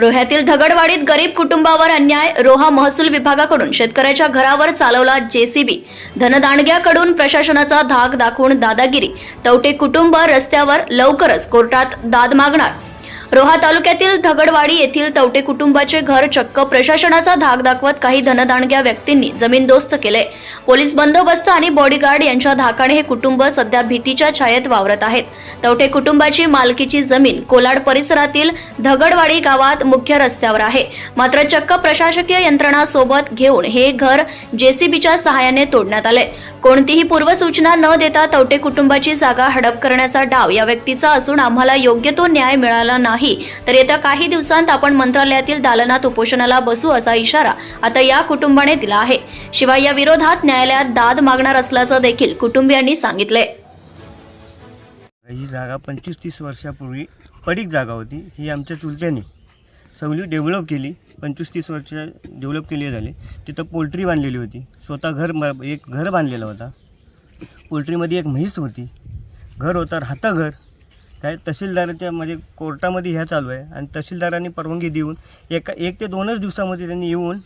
रोह्यातील धगडवाडीत गरीब कुटुंबावर अन्याय रोहा महसूल विभागाकडून शेतकऱ्याच्या घरावर चालवला जेसीबी. धनदांडग्याकडून प्रशासनाचा धाक दाखवून दादागिरी. तवटे कुटुंब रस्त्यावर लवकरच कोर्टात दाद मागणार. रोहा तालुक्यातील धगडवाडी येथील तवटे कुटुंबाचे घर चक्क प्रशासनाचा धाक दाखवत काही धनदानग्या व्यक्तींनी जमीनदोस्त केले. पोलीस बंदोबस्त आणि बॉडीगार्ड यांच्या धाकाने हे कुटुंब सध्या भीतीच्या छायेत वावरत आहेत. तवटे कुटुंबाची मालकीची जमीन कोलाड परिसरातील धगडवाडी गावात मुख्य रस्त्यावर आहे. मात्र चक्क प्रशासकीय यंत्रणा सोबत घेऊन हे घर जेसीबीच्या सहाय्याने तोडण्यात आले. कोणतीही पूर्वसूचना न देता तवटे कुटुंबाची जागा हडप करण्याचा डाव या व्यक्तीचा असून आम्हाला योग्य तो न्याय मिळाला नाही. तर येत्या काही दिवसांत आपण मंत्रालयातील दालनात उपोषणाला बसू असा इशारा आता या कुटुंबाने दिला आहे. शिवाय या विरोधात न्यायालयात दाद मागणार असल्याचं देखील कुटुंबियांनी सांगितले ही जागा पंचवीस तीस वर्षापूर्वी पडीक जागा होती. ही आमच्या चुलत्याने सगळी डेव्हलप केली. पंचवीस तीस वर्ष डेव्हलप केली झाली. तिथं पोल्ट्री बांधलेली होती. स्वतः घर म- एक घर बांधलेला होता. पोल्ट्रीमध्ये एक म्हैस होती. घर होतं राहतं घर. काय तहसीलदाराच्या म्हणजे कोर्टामध्ये ह्या चालू आहे. आणि तहसीलदारांनी परवानगी देऊन एका एक ते दोनच दिवसामध्ये त्यांनी येऊन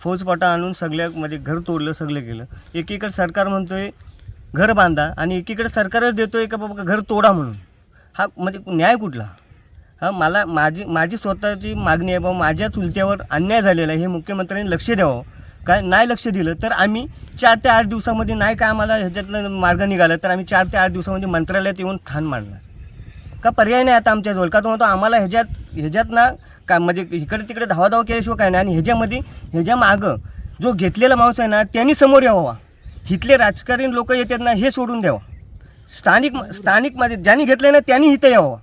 फौजपाटा आणून सगळ्या म्हणजे घर तोडलं सगळं केलं. एकीकडे सरकार म्हणतोय घर बांधा आणि एकीकडे सरकारच देतोय का बाबा घर तोडा म्हणून. हा म्हणजे न्याय कुठला? हा मला माझी माझी स्वतःची मागणी आहे बाबा माझ्या चुलत्यावर अन्याय झालेला आहे हे मुख्यमंत्र्यांनी लक्ष द्यावं. काय नाही लक्ष दिलं तर आम्ही चार ते आठ दिवसामध्ये नाही काय आम्हाला ह्याच्यातनं मार्ग निघाला तर आम्ही चार ते आठ दिवसामध्ये मंत्रालयात येऊन ठाण मांडणार. का पर्याय नाही आता आमच्याजवळ का तो म्हणतो आम्हाला ह्याच्यात ह्याच्यात ना का म्हणजे इकडे तिकडे धावाधाव केल्याशिवाय काय नाही. आणि ह्याच्यामध्ये ह्याच्या मागं जो घेतलेला माणूस आहे ना त्यांनी समोर यावा. इथले राजकारणी लोक येतात ना हे सोडून द्यावं. स्थानिक स्थानिकमध्ये ज्यांनी घेतलं ना त्यांनी इथं यावं.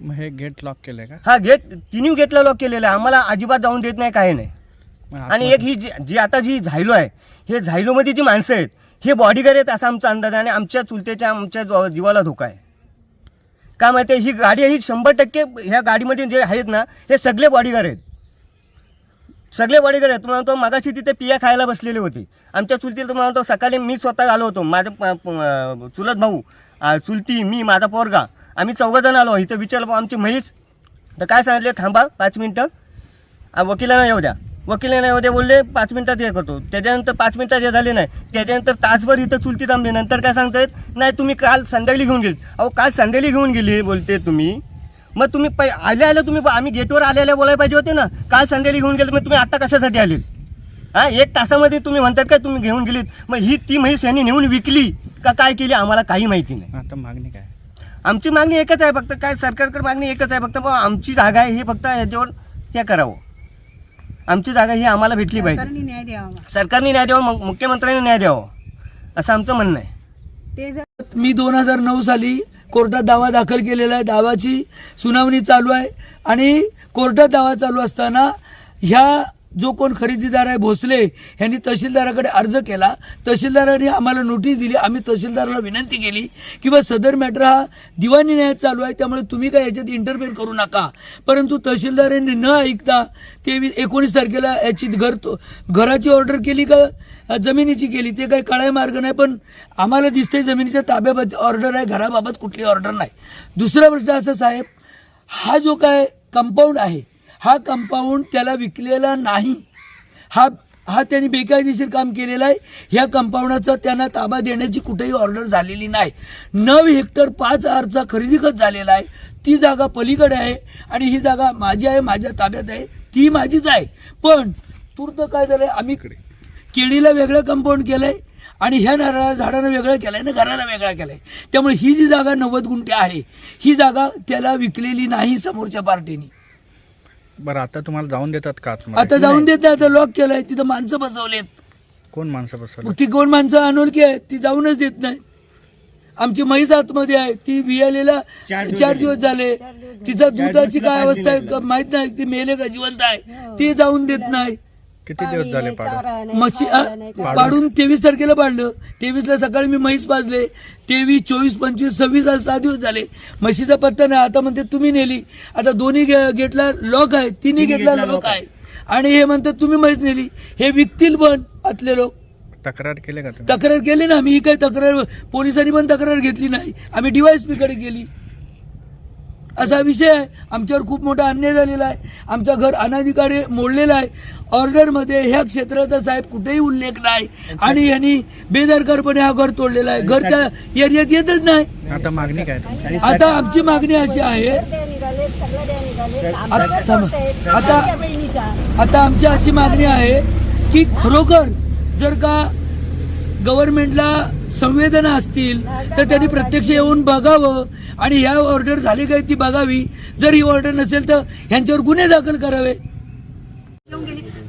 मग हे गेट लॉक केलंय का? हा गेट तिन्ही गेटला लॉक केलेला आहे. आम्हाला अजिबात जाऊन देत नाही काय नाही. आणि एक ही जी जी आता जी झायलो आहे हे झायलोमध्ये जी माणसं आहेत हे बॉडीगार्ड आहेत असा आमचा अंदाज आणि आमच्या चुलतेच्या आमच्या जीवा- जीवाला धोका आहे. का माहिती आहे ही गाडी ही शंभर टक्के ह्या गाडीमध्ये जे आहेत ना हे सगळे बॉडीगार्ड आहेत. सगळे बॉडीगार्ड आहेत. तुम्हाला तो मागाशी तिथे पिया खायला बसलेले होते. आमच्या चुलतीला तुम्हाला तो सकाळी मी स्वतः आलो होतो. माझं चुलत भाऊ चुलती मी माझा पोरगा आम्ही चौघजण आलो. इथं विचारलं आमची म्हैस? तर काय सांगितले थांबा पाच मिनटं. वकिलांना येऊ द्या. वकिलांना येऊ द्या बोलले पाच मिनिटात हे करतो. त्याच्यानंतर पाच मिनिटात हे झाले नाही. त्याच्यानंतर तासभर इथं चुलती थांबली. नंतर काय सांगतायत? नाही तुम्ही काल संध्याकाळी घेऊन गेली. अहो काल संध्याकाळी घेऊन गेली बोलते तुम्ही. मग तुम्ही पै आल्या आल्या तुम्ही आम्ही गेटवर आल्या आल्या बोलायला पाहिजे होते ना. काल संध्याकाळी घेऊन गेले मग तुम्ही आता कशासाठी आले? हां एक तासामध्ये तुम्ही म्हणतात का तुम्ही घेऊन गेलीत. मग ही ती म्हैस यांनी नेऊन विकली का काय केली आम्हाला काही माहिती नाही. आता मागणी काय? आमची मागणी एकच आहे फक्त. काय सरकारकडे मागणी एकच आहे फक्त. आमची जागा आहे हे फक्त ह्याच्यावर हे करावं. आमची जागा ही आम्हाला भेटली पाहिजे. सरकारने न्याय द्यावा सरकारने न्याय द्यावा मग मुख्यमंत्र्यांनी न्याय द्यावा. असं आमचं म्हणणं आहे. ते जर मी दोन हजार नऊ साली कोर्टात दावा दाखल केलेला आहे. दावाची सुनावणी चालू आहे. आणि कोर्टात दावा चालू असताना ह्या जो कोण खरेदीदार आहे भोसले यांनी तहसीलदाराकडे अर्ज केला. तहसीलदारांनी आम्हाला नोटीस दिली. आम्ही तहसीलदाराला विनंती केली की बा सदर मॅटर हा दिवाणी न्यायात चालू आहे त्यामुळे तुम्ही काय याच्यात इंटरफेअर करू नका. परंतु तहसीलदारांनी न ऐकता तेवीस एकोणीस तारखेला याची घर तो घराची ऑर्डर केली का जमिनीची केली ते काही कळाय मार्ग नाही पण आम्हाला दिसते जमिनीच्या ताब्याबाबत ऑर्डर आहे घराबाबत कुठली ऑर्डर नाही. दुसरा प्रश्न असा साहेब हा जो काय कंपाऊंड आहे हा कंपाऊंड त्याला विकलेला नाही. हा हा त्यांनी बेकायदेशीर काम केलेलं आहे. ह्या कंपाऊंडाचा त्यांना ताबा देण्याची कुठेही ऑर्डर झालेली नाही. नऊ हेक्टर पाच आरचा खरेदी खत झालेला आहे. ती जागा पलीकडे आहे आणि ही जागा माझी आहे माझ्या ताब्यात आहे. ती माझीच आहे. पण तूर्त काय झालंय? आम्ही केळीला वेगळं कंपाऊंड केलंय आणि ह्या नारळा झाडानं वेगळं केलंय ना घराला वेगळा केलंय. त्यामुळे ही जी जागा नव्वद गुंठे आहे ही जागा त्याला विकलेली नाही समोरच्या पार्टीने. बरं आता तुम्हाला जाऊन देतात का आतमध्ये? आता जाऊन देत नाही आता लॉक केलंय तिथं माणसं बसवलेत. कोण माणसं बसवलं मग ती कोण माणसं अनोळखी आहे ती जाऊनच देत नाही आमची म्हैस आतमध्ये आहे ती वियालेला चार दिवस झाले. तिचा दुधाची काय अवस्था आहे का माहीत नाही ती मेले का जिवंत आहे. ती जाऊन देत नाही. किती दिवस झाले पाडून? म्हशी पाडून तेवीस तारखेला पाडलं. तेवीसला सकाळी मी म्हैस पाजले. तेवीस चोवीस पंचवीस सव्वीस आज सहा दिवस झाले. म्हशीचा पत्ता नाही. आता म्हणते तुम्ही नेली. आता दोन्ही गे- गेटला लॉक आहे. तिन्ही गेटला लॉक आहे. आणि हे म्हणतात तुम्ही म्हैस नेली. हे विकतील पण आतले लोक. तक्रार केले का तुम्ही? तक्रार केली ना. आम्ही ही काही तक्रार पोलिसांनी पण तक्रार घेतली नाही. आम्ही डीवायएसपी कडे गेली. असा विषय आहे. आमच्यावर खूप मोठा अन्याय झालेला आहे. आमचं घर अनाधिकारी मोडलेलं आहे. ऑर्डरमध्ये ह्या क्षेत्राचा साहेब कुठेही उल्लेख नाही. आणि यांनी बेदरकारपणे हा घर तोडलेला आहे. घर त्या एरियात येतच नाही. आता मागणी काय? आता आमची मागणी अशी आहे. आता. आता आता आमची अशी मागणी आहे की खरोखर जर का गव्हर्नमेंटला संवेदना असतील तर त्यांनी प्रत्यक्ष येऊन बघावं. आणि ह्या ऑर्डर झाली काय ती बघावी. जर ही ऑर्डर नसेल तर ह्यांच्यावर गुन्हे दाखल करावे.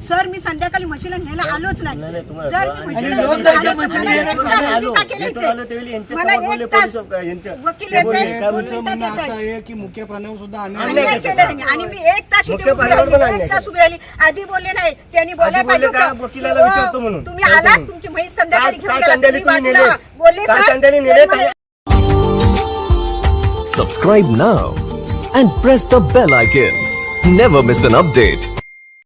सर मी संध्याकाळी म्हशीला न्यायला आलोच नाही नाही, तुम्हाला- जर मी आणि म्हशीला मला एक तास. मी एक तास वकील की मुख्य प्राण्यावर सुद्धा अन्याय केलं. आणि मी एक तास उभी तास राहिली आधी बोलले नाही त्यांनी बोलायला पाहिजे? होतं. म्हणून. तुम्ही आलात? तुमची म्हैस संध्याकाळी काय- घेऊन काय गेला संध्याकाळी तुम्ही तुम्ही वाचला. नेले? बोलले sir, Subscribe now and press the bell icon. Never miss an update.